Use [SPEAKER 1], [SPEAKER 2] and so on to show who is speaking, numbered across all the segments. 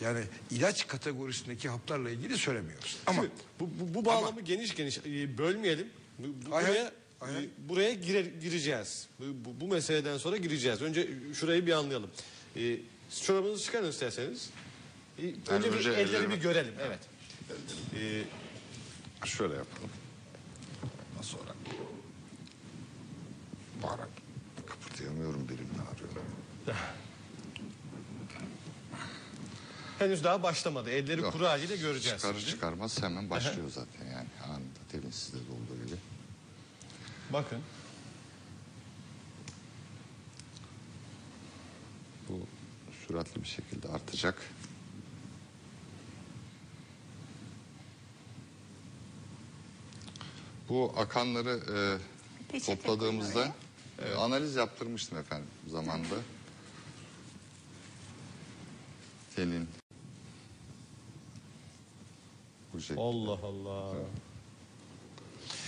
[SPEAKER 1] Yani ilaç kategorisindeki haplarla ilgili söylemiyoruz. Ama
[SPEAKER 2] Şimdi bu, bu, bu bağlamı geniş geniş e, bölmeyelim. Bu- buraya
[SPEAKER 1] hay hay.
[SPEAKER 2] e, buraya girer, gireceğiz. Bu, bu, bu meseleden sonra gireceğiz. Önce şurayı bir anlayalım. E, çorabınızı çıkarın isterseniz. E, önce,
[SPEAKER 3] önce
[SPEAKER 2] bir elleri
[SPEAKER 3] ellerimi-
[SPEAKER 2] bir görelim. Evet. E,
[SPEAKER 3] Şöyle yapalım. Ondan sonra. Bağırarak kıpırdayamıyorum belim ne ağrıyor.
[SPEAKER 2] henüz daha başlamadı. Elleri
[SPEAKER 3] Yok.
[SPEAKER 2] kuru haliyle göreceğiz.
[SPEAKER 3] Çıkarır
[SPEAKER 2] şimdi.
[SPEAKER 3] çıkarmaz hemen başlıyor zaten yani anında demin sizde de olduğu gibi.
[SPEAKER 2] Bakın.
[SPEAKER 3] Bu süratli bir şekilde artacak. Bu akanları e,
[SPEAKER 4] Peçete
[SPEAKER 3] topladığımızda e, analiz yaptırmıştım efendim zamanında. Tenin bu şekilde.
[SPEAKER 2] Allah Allah.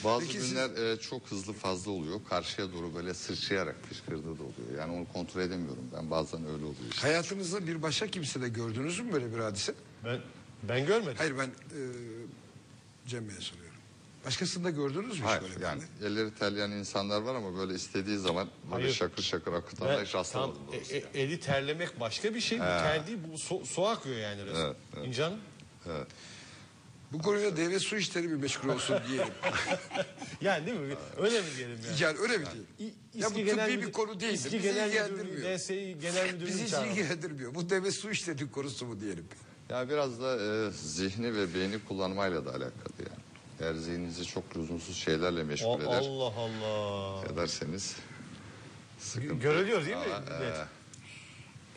[SPEAKER 3] Bazı
[SPEAKER 1] Peki siz-
[SPEAKER 3] günler e, çok hızlı fazla oluyor. Karşıya doğru böyle sırçayarak fışkırdığı da oluyor. Yani onu kontrol edemiyorum ben. Bazen öyle oluyor işte.
[SPEAKER 1] hayatınızda bir başka kimsede gördünüz mü böyle bir hadise?
[SPEAKER 2] Ben ben görmedim.
[SPEAKER 1] Hayır ben e, Cem Bey'e soruyorum. Başkasında gördünüz mü
[SPEAKER 3] Hayır
[SPEAKER 1] böyle bir
[SPEAKER 3] yani
[SPEAKER 1] şey?
[SPEAKER 3] elleri terleyen insanlar var ama böyle istediği zaman böyle
[SPEAKER 2] Hayır.
[SPEAKER 3] şakır şakır akıtanlar
[SPEAKER 2] Ben
[SPEAKER 3] hiç rastlamadım
[SPEAKER 2] tam, e- e- eli terlemek başka bir şey. Bu ter değil, bu su, su akıyor yani resmen.
[SPEAKER 3] Evet, evet.
[SPEAKER 2] İnce Hanım?
[SPEAKER 1] Bu konuda devlet su işleri bir meşgul olsun diyelim.
[SPEAKER 2] Yani değil mi? Öyle mi diyelim yani?
[SPEAKER 1] yani öyle mi değil?
[SPEAKER 2] İ-
[SPEAKER 1] Ya bu
[SPEAKER 2] Genel
[SPEAKER 1] tıbbi
[SPEAKER 2] Müdür-
[SPEAKER 1] bir konu değildir.
[SPEAKER 2] İSKİ
[SPEAKER 1] Bizi
[SPEAKER 2] Genel
[SPEAKER 1] ilgilendirmiyor.
[SPEAKER 2] DSİ Genel Müdürlüğü
[SPEAKER 1] Bizi hiç ilgilendirmiyor. Bu devlet su işleri konusu mu diyelim.
[SPEAKER 3] Ya biraz da e, zihni ve beyni kullanmayla da alakalı yani. Eğer zihninizi çok lüzumsuz şeylerle meşgul
[SPEAKER 2] O-
[SPEAKER 3] eder,
[SPEAKER 2] Allah Allah.
[SPEAKER 3] ederseniz sıkıntı.
[SPEAKER 2] Görülüyor değil mi? Evet.
[SPEAKER 3] e,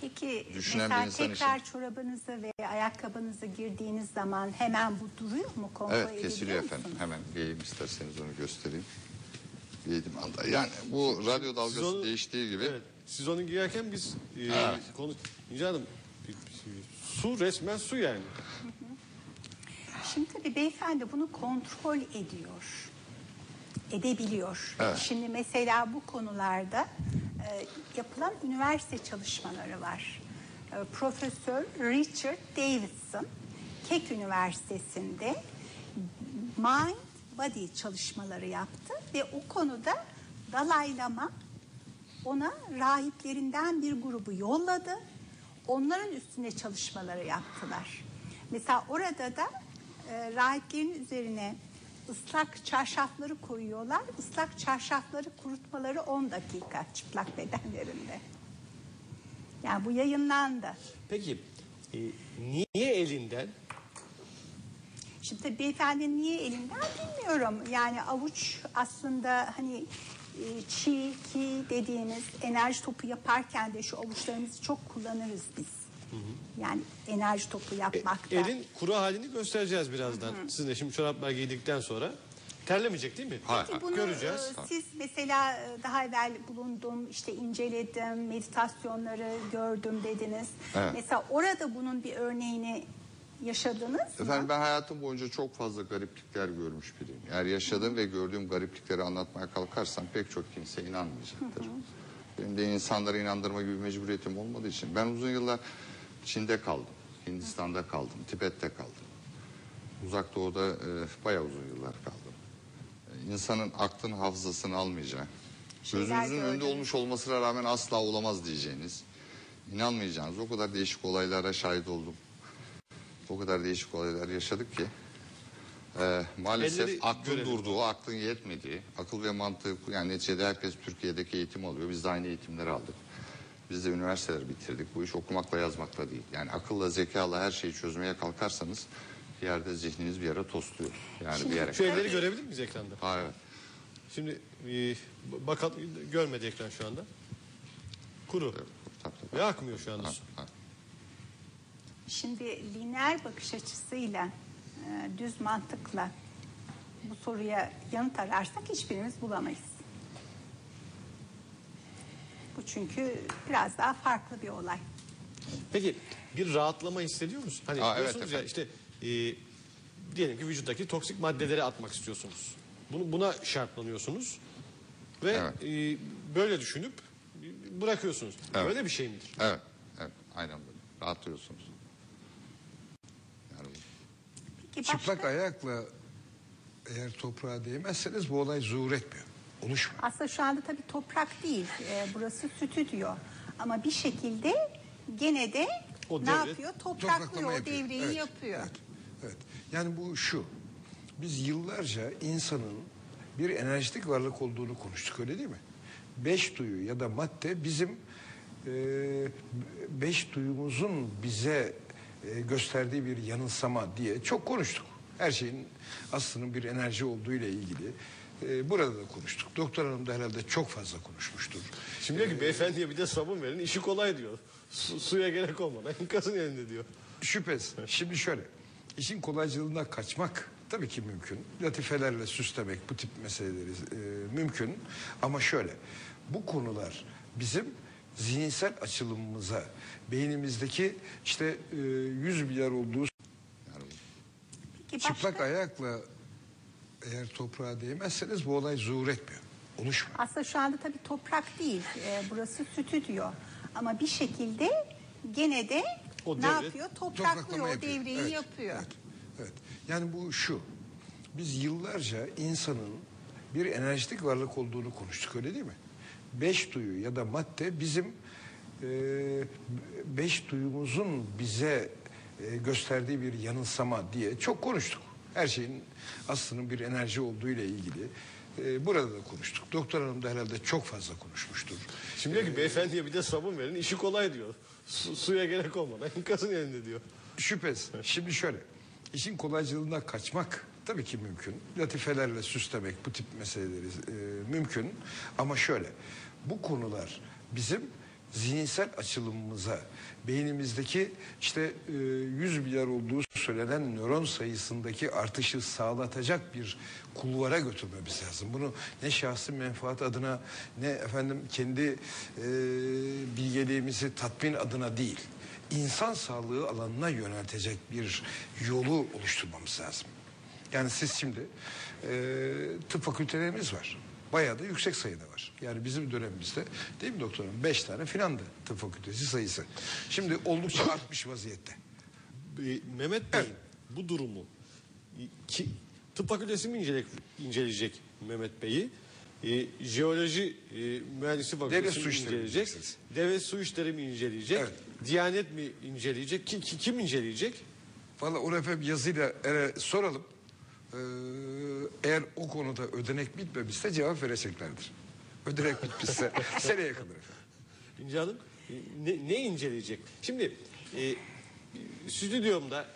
[SPEAKER 4] Peki
[SPEAKER 3] Düşünen bir
[SPEAKER 4] mesela
[SPEAKER 3] insan
[SPEAKER 4] tekrar çorabınızı ve ayakkabınızı girdiğiniz zaman hemen bu duruyor mu? Kontrol
[SPEAKER 3] Evet kesiliyor
[SPEAKER 4] musunuz?
[SPEAKER 3] efendim. Hemen giyeyim isterseniz onu göstereyim. Giydim anda. Yani bu radyo dalgası
[SPEAKER 2] onu-
[SPEAKER 3] değiştiği gibi
[SPEAKER 2] Evet. Siz onu giyerken biz e, konu İnce Hanım bir- bir- su resmen su yani.
[SPEAKER 4] Şimdi tabii beyefendi bunu kontrol ediyor. Edebiliyor.
[SPEAKER 3] Evet.
[SPEAKER 4] Şimdi mesela bu konularda e, yapılan üniversite çalışmaları var. E, Profesör Richard Davidson Keck Üniversitesi'nde mind body çalışmaları yaptı ve o konuda Dalai Lama ona rahiplerinden bir grubu yolladı. Onların üstüne çalışmaları yaptılar. Mesela orada da e, rahiplerin üzerine ıslak çarşafları koyuyorlar. Islak çarşafları kurutmaları 10 dakika çıplak bedenlerinde. Yani bu yayınlandı.
[SPEAKER 2] Peki e, niye elinden
[SPEAKER 4] Şimdi beyefendi niye elinden bilmiyorum. Yani avuç aslında hani e, çiğ ki dediğimiz enerji topu yaparken de şu avuçlarımızı çok kullanırız biz. Yani enerji topu
[SPEAKER 2] E,
[SPEAKER 4] yapmakta.
[SPEAKER 2] elin kuru halini göstereceğiz birazdan. Sizin de şimdi çoraplar giydikten sonra terlemeyecek değil mi?
[SPEAKER 3] Hayır.
[SPEAKER 4] Peki bunu
[SPEAKER 2] Göreceğiz.
[SPEAKER 4] e, siz mesela e, daha evvel bulundum, işte inceledim, meditasyonları gördüm dediniz.
[SPEAKER 3] Evet.
[SPEAKER 4] Mesela orada bunun bir örneğini yaşadınız mı?
[SPEAKER 3] Efendim ben hayatım boyunca çok fazla gariplikler görmüş biriyim. Eğer yaşadığım ve gördüğüm gariplikleri anlatmaya kalkarsam pek çok kimse inanmayacaktır. Benim de insanları inandırma gibi mecburiyetim olmadığı için. Ben uzun yıllar Çin'de kaldım, Hindistan'da kaldım, Tibet'te kaldım. Uzak Doğu'da e, bayağı uzun yıllar kaldım. E, insanın aklın hafızasını almayacağı, gözünüzün önünde olmuş olmasına rağmen asla olamaz diyeceğiniz, inanmayacağınız o kadar değişik olaylara şahit oldum. O kadar değişik olaylar yaşadık ki e, maalesef
[SPEAKER 2] Elleri
[SPEAKER 3] aklın
[SPEAKER 2] görelim.
[SPEAKER 3] durduğu, aklın yetmediği, akıl ve mantığı yani neticede herkes Türkiye'deki eğitim alıyor. Biz de aynı eğitimleri aldık. Biz de üniversiteler bitirdik. Bu iş okumakla yazmakla değil. Yani akılla, zekayla her şeyi çözmeye kalkarsanız bir yerde zihniniz bir yere tosluyor. Yani bir yere.
[SPEAKER 2] Şu elleri görebilir miyiz ekranda?
[SPEAKER 3] Ha, evet.
[SPEAKER 2] Şimdi e, bakalım görmedi ekran şu anda. Kuru.
[SPEAKER 3] Tabii, tabii.
[SPEAKER 2] Ve akmıyor şu anda su.
[SPEAKER 3] Ha.
[SPEAKER 4] Şimdi lineer bakış açısıyla, e, düz mantıkla bu soruya yanıt ararsak hiçbirimiz bulamayız. Bu çünkü biraz daha farklı bir olay.
[SPEAKER 2] Peki bir rahatlama hissediyor musun? Hani
[SPEAKER 3] Aa, evet
[SPEAKER 2] diyorsunuz ya işte e, diyelim ki vücuttaki toksik maddeleri atmak istiyorsunuz. Bunu buna şartlanıyorsunuz ve
[SPEAKER 3] Evet.
[SPEAKER 2] e, böyle düşünüp bırakıyorsunuz.
[SPEAKER 3] Evet.
[SPEAKER 2] Böyle bir şey midir?
[SPEAKER 3] Evet, evet. Aynen böyle. Rahatlıyorsunuz.
[SPEAKER 4] başka?
[SPEAKER 1] Çıplak ayakla eğer toprağa değmezseniz bu olay zuhur etmiyor. Oluşmuyor.
[SPEAKER 4] Aslında şu anda tabii toprak değil. Ee, burası stüdyo. Ama bir şekilde gene de
[SPEAKER 2] O
[SPEAKER 4] ne
[SPEAKER 2] devre-
[SPEAKER 4] yapıyor? Topraklıyor, o
[SPEAKER 1] yapıyor.
[SPEAKER 4] devreyi
[SPEAKER 1] Evet,
[SPEAKER 4] yapıyor.
[SPEAKER 1] Evet, evet. Yani bu şu. Biz yıllarca insanın bir enerjitik varlık olduğunu konuştuk öyle değil mi? Beş duyu ya da madde bizim e, beş duyumuzun bize e, gösterdiği bir yanılsama diye çok konuştuk. Her şeyin aslının bir enerji olduğu ile ilgili e, burada da konuştuk. Doktor Hanım da herhalde çok fazla konuşmuştur.
[SPEAKER 2] Şimdi diyor ki beyefendiye bir de sabun verin işi kolay diyor. Su- suya gerek olmadan enkazın elinde diyor.
[SPEAKER 1] Şüphesiz. Şimdi şöyle. işin kolaycılığına kaçmak tabii ki mümkün. Latifelerle süslemek bu tip meseleleri e, mümkün. Ama şöyle. Bu konular bizim zihinsel açılımımıza, beynimizdeki işte e, 100 milyar olduğu
[SPEAKER 4] Peki başka?
[SPEAKER 1] çıplak ayakla eğer toprağa değmezseniz bu olay zuhur etmiyor. Oluşmuyor.
[SPEAKER 4] Aslında şu anda tabii toprak değil. Ee, burası stüdyo. Ama bir şekilde gene de
[SPEAKER 2] O
[SPEAKER 4] ne
[SPEAKER 2] devre-
[SPEAKER 4] yapıyor?
[SPEAKER 1] Topraklama
[SPEAKER 4] Topraklıyor, o
[SPEAKER 1] yapıyor.
[SPEAKER 4] devreyi
[SPEAKER 1] Evet,
[SPEAKER 4] yapıyor.
[SPEAKER 1] Evet, evet. Yani bu şu. Biz yıllarca insanın bir enerjitik varlık olduğunu konuştuk öyle değil mi? Beş duyu ya da madde bizim e, beş duyumuzun bize e, gösterdiği bir yanılsama diye çok konuştuk. Her şeyin aslının bir enerji olduğu ile ilgili e, burada da konuştuk. Doktor Hanım da herhalde çok fazla konuşmuştur.
[SPEAKER 2] Şimdi diyor ki beyefendiye bir de sabun verin işi kolay diyor. Su- suya gerek olmadan enkazın elinde diyor.
[SPEAKER 1] Şüphesiz. Şimdi şöyle. işin kolaycılığına kaçmak tabii ki mümkün. Latifelerle süslemek bu tip meseleleri e, mümkün. Ama şöyle. Bu konular bizim zihinsel açılımımıza, beynimizdeki işte e, 100 milyar olduğu söylenen nöron sayısındaki artışı sağlatacak bir kulvara götürmemiz lazım. Bunu ne şahsi menfaat adına ne efendim kendi e, bilgeliğimizi tatmin adına değil insan sağlığı alanına yöneltecek bir yolu oluşturmamız lazım. Yani siz şimdi e, tıp fakültelerimiz var. Bayağı da yüksek sayıda var. Yani bizim dönemimizde değil mi doktorum? Beş tane filandı tıp fakültesi sayısı. Şimdi oldukça artmış vaziyette.
[SPEAKER 2] Mehmet Bey bu durumu ki, tıp fakültesi mi inceleyecek, inceleyecek Mehmet Bey'i? Ee, jeoloji e, mühendisi fakültesi mi
[SPEAKER 1] su
[SPEAKER 2] inceleyecek?
[SPEAKER 1] diyeceksiniz.
[SPEAKER 2] Devlet su işleri mi inceleyecek?
[SPEAKER 1] Evet.
[SPEAKER 2] Diyanet mi inceleyecek? Ki, ki- kim inceleyecek?
[SPEAKER 1] Valla onu efendim yazıyla e, soralım. Ee, eğer o konuda ödenek bitmemişse cevap vereceklerdir. Ödenek bitmişse seneye kadar efendim.
[SPEAKER 2] İnce Hanım ne, ne inceleyecek? Şimdi e, stüdyomda